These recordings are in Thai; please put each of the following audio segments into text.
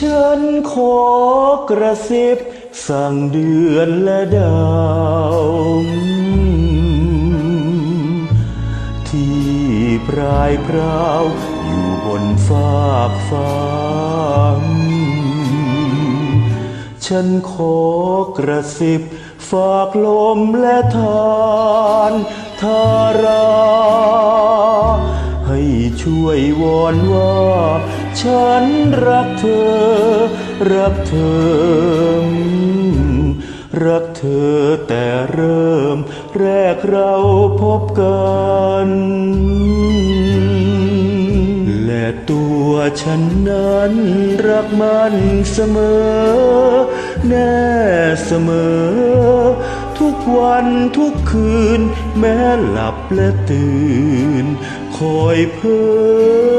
ฉันขอกระซิบ สั่งเดือนและดาว ที่ปลายพราว อยู่บนฟากฟ้าฉันขอกระซิบ ฝากลมและทานทารา ให้ช่วยวอนว่า ฉันรักเธอ รักเธอ รักเธอแต่เริ่มแรกเราพบกันและตัวฉันนั้นรักมันเสมอ แน่เสมอ ทุกวันทุกคืน แม้หลับและตื่น คอยเพ้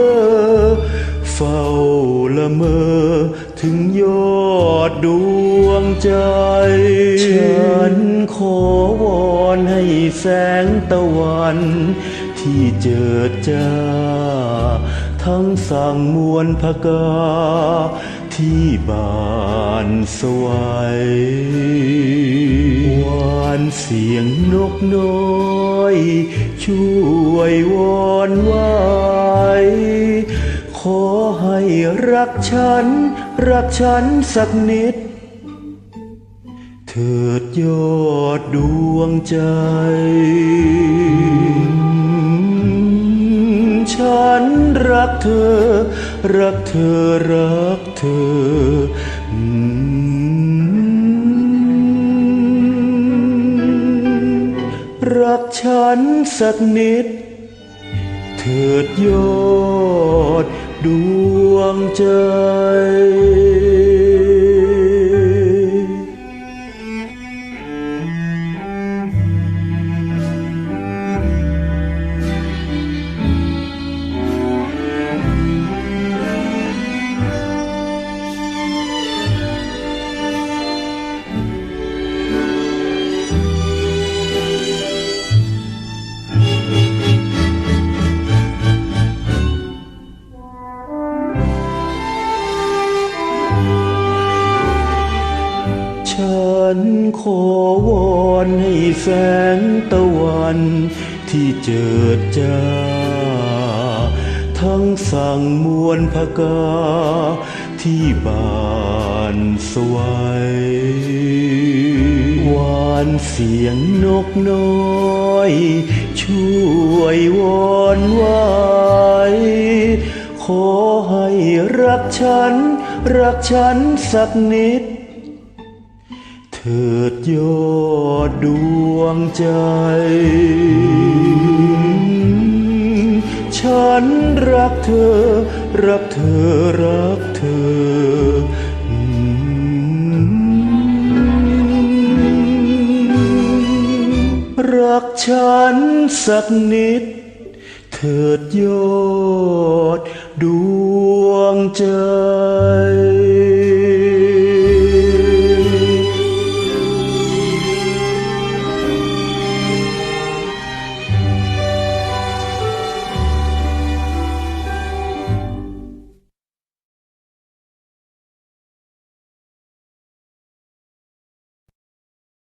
อเฝ้าละเมอ ถึงยอดดวงใจ ฉันขอวอนให้แสงตะวัน ที่เจิดจ้า ทั้งสั่งมวลพกา ที่บานสวัยวานเสียงนกน้อย ช่วยวอนว้ข รักฉัน รักฉันสักนิด เถิดยอดดวงใจ ฉันรักเธอ รักเธอรักเธอรักฉันสักนิด เถิดยอดด วง ขอวอนให้แสงตะวันที่เจิดจ้า ทั้งสั่งมวลพกาที่บานสวัยวานเสียงนกน้อย ช่วยวอนไว้ขอให้รักฉัน รักฉันสักนิด เถิดยอดดวงใจ ฉันรักเธอ รักเธอ รักเธอรักฉันสักนิด เถิดยอดดวงใจ